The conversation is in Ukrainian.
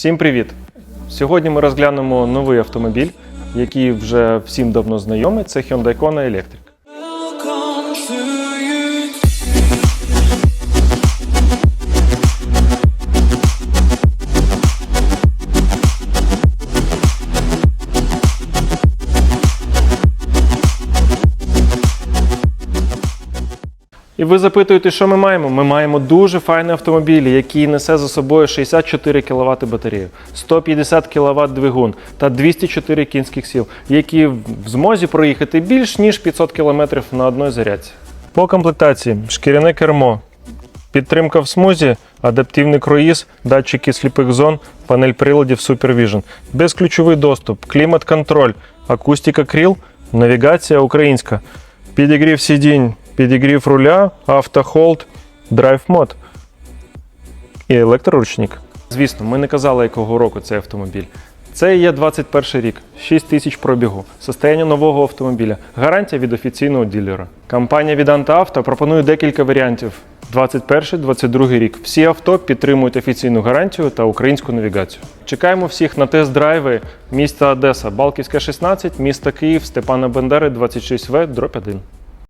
Всім привіт! Сьогодні ми розглянемо новий автомобіль, який вже всім давно знайомий. Це Hyundai Kona Electric. І ви запитуєте, що ми маємо? Ми маємо дуже файний автомобіль, який несе за собою 64 кВт батарею, 150 кВт двигун та 204 кінських сил, які в змозі проїхати більш ніж 500 км на одній зарядці. По комплектації шкіряне кермо, підтримка в смузі, адаптивний круїз, датчики сліпих зон, панель приладів Supervision, безключовий доступ, клімат-контроль, акустика кріл, навігація українська, підігрів сидінь, підігрів руля, автохолд, драйв мод і електроручник. Звісно, ми не казали, якого року цей автомобіль. Це є 21 рік, 6 тисяч пробігу, состояння нового автомобіля, гарантія від офіційного ділера. Компанія від Авто пропонує декілька варіантів. 21-22 рік. Всі авто підтримують офіційну гарантію та українську навігацію. Чекаємо всіх на тест-драйви міста Одеса, Балківська 16, міста Київ, Степана Бендери, 26В, дробь 1.